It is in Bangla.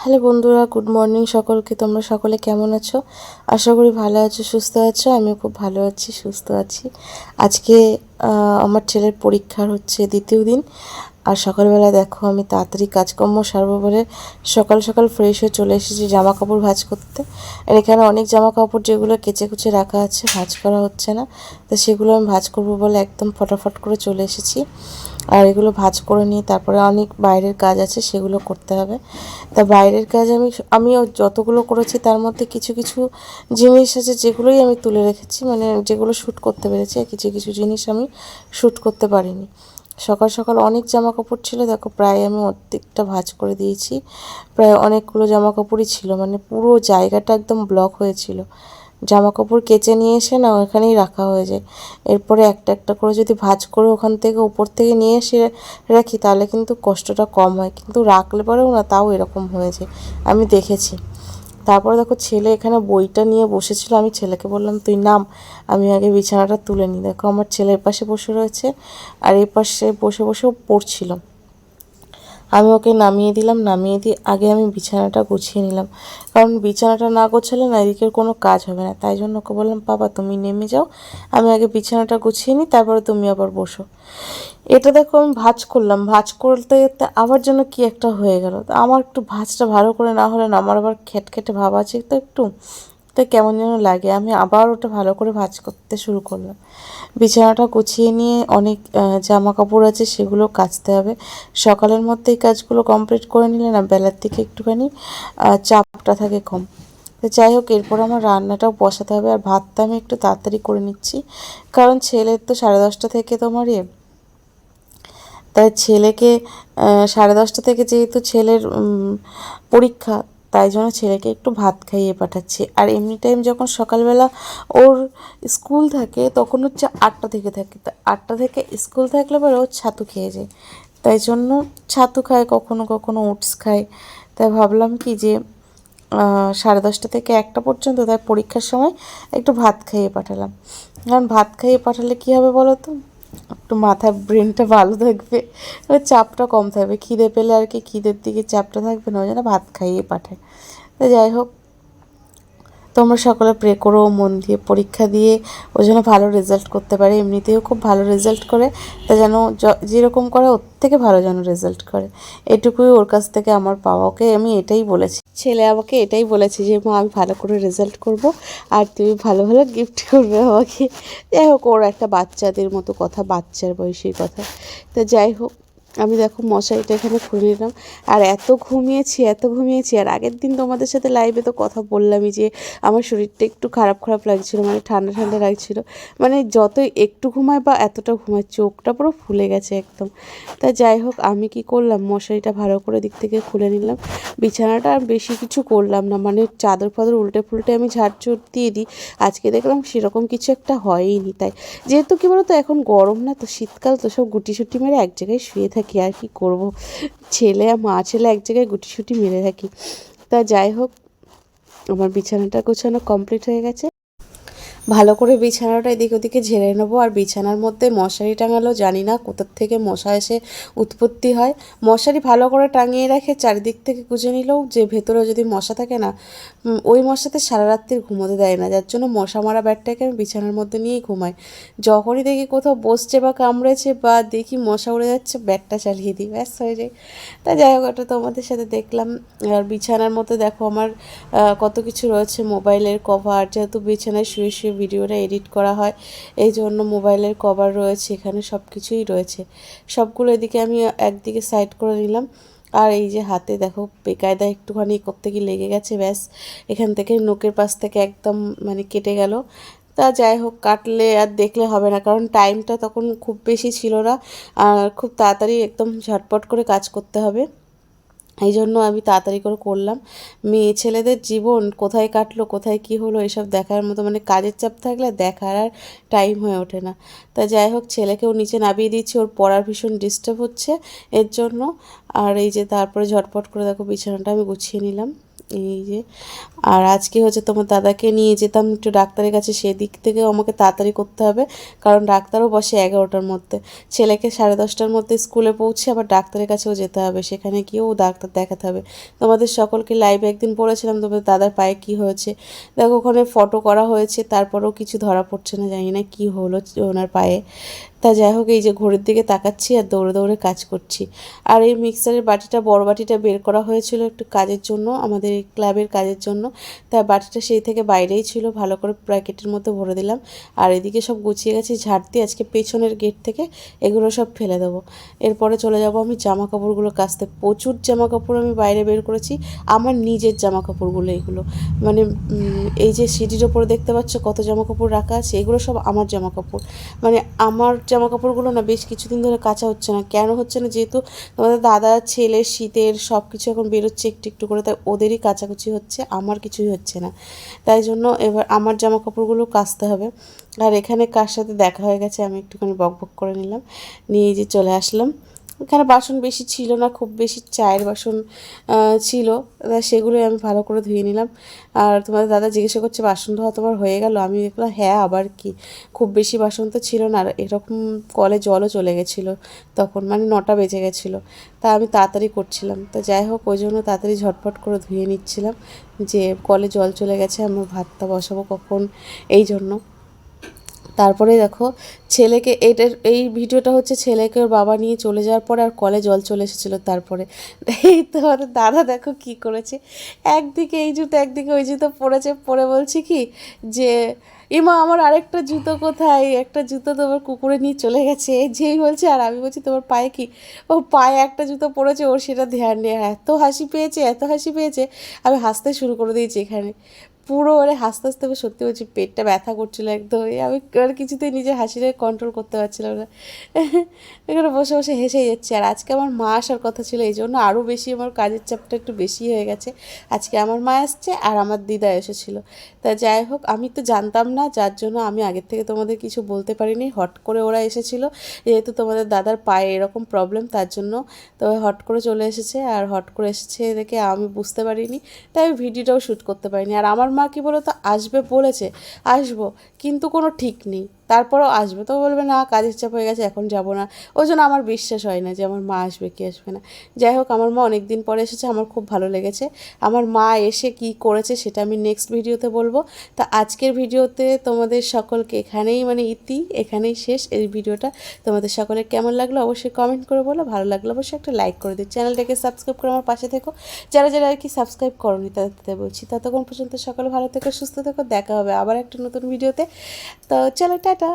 হ্যালো বন্ধুরা, গুড মর্নিং সকলকে। তোমরা সকলে কেমন আছো? আশা করি ভালো আছো, সুস্থ আছো, আমিও খুব ভালো আছি, সুস্থ আছি। আজকে আমার ছেলের পরীক্ষার হচ্ছে দ্বিতীয় দিন। আর সকালবেলা দেখো আমি তাড়াতাড়ি কাজকর্ম সারবো বলে সকাল সকাল ফ্রেশ হয়ে চলে এসেছি জামা কাপড় ভাঁজ করতে। আর এখানে অনেক জামা কাপড় যেগুলো কেচে কুচে রাখা আছে, ভাঁজ করা হচ্ছে না। তো সেগুলো আমি ভাঁজ করব বলে একদম ফটাফট করে চলে এসেছি। আর এগুলো ভাঁজ করে নিয়ে তারপরে অনেক বাইরের কাজ আছে, সেগুলো করতে হবে। তা বাইরের কাজ আমি, আমিও যতগুলো করেছি তার মধ্যে কিছু কিছু জিনিস আছে যেগুলোই আমি তুলে রেখেছি। মানে যেগুলো শ্যুট করতে পেরেছি, আর কিছু কিছু জিনিস আমি শ্যুট করতে পারিনি। সকাল সকাল অনেক জামা কাপড় ছিল, দেখো প্রায় আমি অর্ধেকটা ভাঁজ করে দিয়েছি। প্রায় অনেকগুলো জামা কাপড়ই ছিল মানে পুরো জায়গাটা একদম ব্লক হয়েছিল। জামা কাপড় কেচে নিয়ে এসে না ওখানেই রাখা হয়ে যায়। এরপরে একটা একটা করে যদি ভাঁজ করে ওখান থেকে উপর থেকে নিয়ে এসে রাখি, তাহলে কিন্তু কষ্টটা কম হয়। কিন্তু রাখলে পরেও না তাও এরকম হয়ে যায়। আমি দেখেছি। তারপরে দেখো ছেলে এখানে বইটা নিয়ে বসেছিল। আমি ছেলেকে বললাম, তুই নাম, আমি আগে বিছানাটা তুলে নিই। দেখো আমার ছেলের পাশে বসে রয়েছে আর এই পাশে বসে বসেও পড়ছিল। আমি ওকে নামিয়ে দিলাম, নামিয়ে দিয়ে আগে আমি বিছানাটা গুছিয়ে নিলাম। কারণ বিছানাটা না গোছালে না এদিকের কোনো কাজ হবে না। তাই জন্য ওকে বললাম, বাবা, তুমি নেমে যাও, আমি আগে বিছানাটা গুছিয়ে নিই, তারপরে তুমি আবার বসো। এটা দেখো আমি ভাজ করলাম। ভাজ করতে আবার যেন কি একটা হয়ে গেল। তো আমার একটু ভাঁজটা ভালো করে না হলে না, আমার আবার খেটখেটে ভাব আছে। তো একটু, তো কেমন যেন লাগে। আমি আবার ওটা ভালো করে ভাজ করতে শুরু করলাম। বিছানাটা গুছিয়ে নিয়ে অনেক জামা কাপড় আছে সেগুলো কাচতে হবে। সকালের মধ্যে এই কাজগুলো কমপ্লিট করে নিলে না, বেলার দিকে একটুখানি চাপটা থাকে কম। তো যাই হোক, এরপর আমার রান্নাটাও বসাতে হবে। আর ভাতটা আমি একটু তাড়াতাড়ি করে নিচ্ছি। কারণ ছেলের তো সাড়ে দশটা থেকে তোমার ইয়ে তাই ছেলেকে সাড়ে দশটা থেকে যেহেতু ছেলের পরীক্ষা, তাই জন্য ছেলেকে একটু ভাত খাইয়ে পাঠাচ্ছি। আর এমনি টাইম যখন সকালবেলা ওর স্কুল থাকে, তখন হচ্ছে আটটা থেকে থাকে। তা আটটা থেকে স্কুল থাকলে পরে ও ছাতু খেয়ে যায়। তাই জন্য ছাতু খায়, কখনো কখনো ওটস খায়। তাই ভাবলাম কি যে সাড়ে দশটা থেকে একটা পর্যন্ত তাই পরীক্ষার সময় একটু ভাত খাইয়ে পাঠালাম। কারণ ভাত খাইয়ে পাঠালে কী হবে বলো তো? একটু মাথার ব্রেনটা ভালো থাকবে। চাপটা কম থাকবে। খিদে পেলে আর কি খিদের দিকে চাপটা থাকবে না, ওই জন্য ভাত খাইয়ে পাঠায়। তো যাই হোক, তোমরা সকলে প্রে করো, মন দিয়ে পরীক্ষা দিয়ে ও যেন ভালো রেজাল্ট করতে পারে। এমনিতেও খুব ভালো রেজাল্ট করে, তা যেন যেরকম করে, ওর থেকে ভালো যেন রেজাল্ট করে। এটুকুই ওর কাছ থেকে আমার পাওয়া। ওকে, আমি এটাই বলেছি। ছেলে আমাকে এটাই বলেছে যে, মা, আমি ভালো করে রেজাল্ট করব আর তুমি ভালো ভালো গিফট করবে আমাকে। যাই হোক, ওর একটা বাচ্চাদের মতো কথা, বাচ্চার বয়সের কথা। তা যাই হোক আমি দেখো মশারিটা এখানে খুলে নিলাম। আর এত ঘুমিয়েছি এত ঘুমিয়েছি। আর আগের দিন তোমাদের সাথে লাইভে তো কথা বললামই যে আমার শরীরটা একটু খারাপ খারাপ লাগছিল মানে ঠান্ডা ঠান্ডা লাগছিল। মানে যতই একটু ঘুমায় বা এতটা ঘুমায় চোখটা পুরো ফুলে গেছে একদম। তা যাই হোক, আমি কি করলাম? মশারিটা ভালো করে দিক থেকে খুলে নিলাম। বিছানাটা আর বেশি কিছু করলাম না। মানে চাদর ফাদর উল্টে ফুলটে আমি ঝাড়ঝুট দিয়ে দিই। আজকে দেখলাম সেরকম কিছু একটা হয়ইনি। তাই যেহেতু কি বলতো, এখন গরম না, তো শীতকাল তো সব গুটি সুটি মেরে এক জায়গায় শুয়ে থাকি। আর কি করব। ছেলে আর মা ছেলে এক জায়গায় গুটি সুটি মেরে থাকি। তা যাই হোক, আমার বিছানাটা গোছানো কমপ্লিট হয়ে গেছে। ভালো করে বিছানাটা এদিক ওদিকে ঝেড়ে নেব। আর বিছানার মধ্যে মশারি টাঙালো, জানি না কোথার থেকে মশা এসে উৎপত্তি হয়। মশারি ভালো করে টাঙিয়ে রাখে চারিদিক থেকে গুজে নিলেও যে ভেতরে যদি মশা থাকে না ওই মশাতে সারা রাত্রির ঘুমোতে দেয় না। যার জন্য মশা মারা ব্যাটটাকে আমি বিছানার মধ্যে নিয়েই ঘুমাই। যখনই দেখি কোথাও বসছে বা কামড়েছে বা দেখি মশা উড়ে যাচ্ছে ব্যাটটা চালিয়ে দিই, ব্যাস হয়ে যায়। তা যাই হোক, ওটা তোমাদের সাথে দেখলাম। আর বিছানার মধ্যে দেখো আমার কত কিছু রয়েছে। মোবাইলের কভার, যেহেতু বিছানায় শুয়ে শুয়ে ভিডিওটা এডিট করা হয়। এই জন্য মোবাইলের কভার রয়েছে, এখানে সব কিছুই রয়েছে। সবগুলো এদিকে আমি একদিকে সাইড করে নিলাম। আর এই যে হাতে দেখো, বেকায়দা একটুখানি করতে গিয়ে লেগে গেছে, ব্যাস। এখান থেকে নোকের পাশ থেকে একদম মানে কেটে গেল। তা যাই হোক, কাটলে আর দেখলে হবে না, কারণ টাইমটা তখন খুব বেশি ছিল না। আর খুব তাড়াতাড়ি একদম ঝটপট করে কাজ করতে হবে। এই জন্য আমি তাড়াতাড়ি করে করলাম। মেয়ে ছেলেদের জীবন কোথায় কাটলো, কোথায় কি হলো, এসব দেখার মতো মানে কাজের চাপ থাকলে দেখার আর টাইম হয়ে ওঠে না। তা যাই হোক, ছেলেকেও নিচে নামিয়ে দিচ্ছি, ওর পড়ার ভীষণ ডিস্টার্ব হচ্ছে। এর জন্য আর এই যে তারপরে ঝটপট করে দেখো বিছানাটা আমি গুছিয়ে নিলাম। এই যে, আর আজকে হচ্ছে তোমার দাদাকে নিয়ে যেতাম একটু ডাক্তারের কাছে, সেদিক থেকেও আমাকে তাড়াতাড়ি করতে হবে, কারণ ডাক্তারও বসে এগারোটার মধ্যে। ছেলেকে সাড়ে দশটার মধ্যে স্কুলে পৌঁছে আবার ডাক্তারের কাছেও যেতে হবে, সেখানে গিয়েও ডাক্তার দেখাতে হবে। তোমাদের সকলকে লাইভে একদিন বলেছিলাম, তোমাদের দাদার পায়ে কি হয়েছে। দেখো, ওখানে ফটো করা হয়েছে, তারপরেও কিছু ধরা পড়ছে না, জানি না কি হলো ওনার পায়ে। তা যাই হোক, এই যে ঘড়ির দিকে তাকাচ্ছি আর দৌড়ে দৌড়ে কাজ করছি। আর এই মিক্সারের বাটিটা, বড় বাটিটা বের করা হয়েছিল একটু কাজের জন্য, আমাদের এই ক্লাবের কাজের জন্য। তা বাটিটা সেই থেকে বাইরেই ছিল, ভালো করে প্যাকেটের মধ্যে ভরে দিলাম। আর এদিকে সব গুছিয়ে গেছি, ঝাড় দিয়ে আজকে পেছনের গেট থেকে এগুলো সব ফেলে দেবো। এরপরে চলে যাব আমি জামা কাপড়গুলো কাচতে। প্রচুর জামা কাপড় আমি বাইরে বের করেছি, আমার নিজের জামা কাপড়গুলো এগুলো। মানে এই যে সিটির ওপরে দেখতে পাচ্ছ কত জামা কাপড় রাখা আছে, এগুলো সব আমার জামা কাপড় মানে আমার জামা কাপড়গুলো না বেশ কিছুদিন ধরে কাঁচা হচ্ছে না। কেন হচ্ছে না? যেহেতু তোমাদের দাদা, ছেলে, শীতের সব কিছু এখন বেরোচ্ছে একটু একটু করে, তাই ওদেরই কাচাকুচি হচ্ছে, আমার কিছুই হচ্ছে না। তাই জন্য এবার আমার জামা কাপড়গুলো কাচতে হবে। আর এখানে কার সাথে দেখা হয়ে গেছে, আমি একটুখানি বক বক করে নিলাম। নিয়ে যে চলে আসলাম। এখানে বাসন বেশি ছিল না, খুব বেশি চায়ের বাসন ছিল। তা সেগুলোই আমি ভালো করে ধুয়ে নিলাম। আর তোমাদের দাদা জিজ্ঞাসা করছে, বাসন ধোয়া তোমার হয়ে গেল? আমি দেখলাম হ্যাঁ আবার কি? খুব বেশি বাসন তো ছিল না। আর এরকম কলে জলও চলে গেছিল। তখন মানে নটা বেজে গেছিল। তা আমি তাড়াতাড়ি করছিলাম। তা যাই হোক, ওই জন্য তাড়াতাড়ি ঝটফট করে ধুয়ে নিচ্ছিলাম যে কলে জল চলে গেছে আমার ভাতটা বসাবো কখন? এই জন্য। তারপরে দেখো, ছেলেকে এইটার এই ভিডিওটা হচ্ছে ছেলেকে ওর বাবা নিয়ে চলে যাওয়ার পরে আর কলে জল চলে এসেছিল তারপরে। এই তো আমাদের দাদা দেখো কি করেছে। একদিকে এই জুতো, একদিকে ওই জুতো পরেছে। পরে বলছি কি যে, ইমা, আমার আরেকটা জুতো কোথায়? একটা জুতো তোমার কুকুরে নিয়ে চলে গেছে। যেই বলছে, আর আমি বলছি, তোমার পায়ে কি? ও, পায়ে একটা জুতো পড়েছে ওর সেটা ধ্যান নেই। এত হাসি পেয়েছে, এত হাসি পেয়েছে, আমি হাসতে শুরু করে দিয়েছি এখানে। পুরো মানে হাসতে হাসতে সত্যি বলছি পেটটা ব্যথা করছিল একদম। আমি আর কিছুতেই নিজের হাসিটাকে কন্ট্রোল করতে পারছিলাম না। এখানে বসে বসে হেসেই যাচ্ছে। আর আজকে আমার মা আসার কথা ছিল, এই জন্য আরও বেশি আমার কাজের চাপটা একটু বেশি হয়ে গেছে। আজকে আমার মা আসছে আর আমার দিদা এসেছিল। তা যাই হোক, আমি তো জানতাম না, যার জন্য আমি আগের থেকে তোমাদের কিছু বলতে পারিনি। হট করে ওরা এসেছিল, যেহেতু তোমাদের দাদার পায়ে এরকম প্রবলেম তার জন্য তো হট করে চলে এসেছে। আর হট করে এসেছে দেখে আমি বুঝতে পারিনি, তাই আমি ভিডিওটাও শ্যুট করতে পারিনি। আর আমার মা কি বলতো? আসবে বলেছে আসব কিন্তু কোনো ঠিক নেই। তারপরেও আসবে। তো বলবে, না, কাজের চাপ হয়ে গেছে, এখন যাব না। ওই জন্য আমার বিশ্বাস হয় না যে আমার মা আসবে, কি আসবে না। যাই হোক, আমার মা অনেক দিন পরে এসেছে, আমার খুব ভালো লেগেছে। আমার মা এসে কি করেছে সেটা আমি নেক্সট ভিডিওতে বলব। তা আজকের ভিডিওতে তোমাদের সকলকে এখানেই মানে ইতি, এখানেই শেষ এই ভিডিওটা তোমাদের সকলের কেমন লাগল অবশ্যই কমেন্ট করে বলো। ভালো লাগল অবশ্যই একটা লাইক করে দিও। চ্যানেলটাকে সাবস্ক্রাইব করে আমার পাশে থেকো। যারা যারা আর কি সাবস্ক্রাইব করনি, তাদের বলছি, ততক্ষণ পর্যন্ত সকলে ভালো থেকো, সুস্থ থেকো। দেখা হবে আবার একটা নতুন ভিডিওতে তো চলো টাটা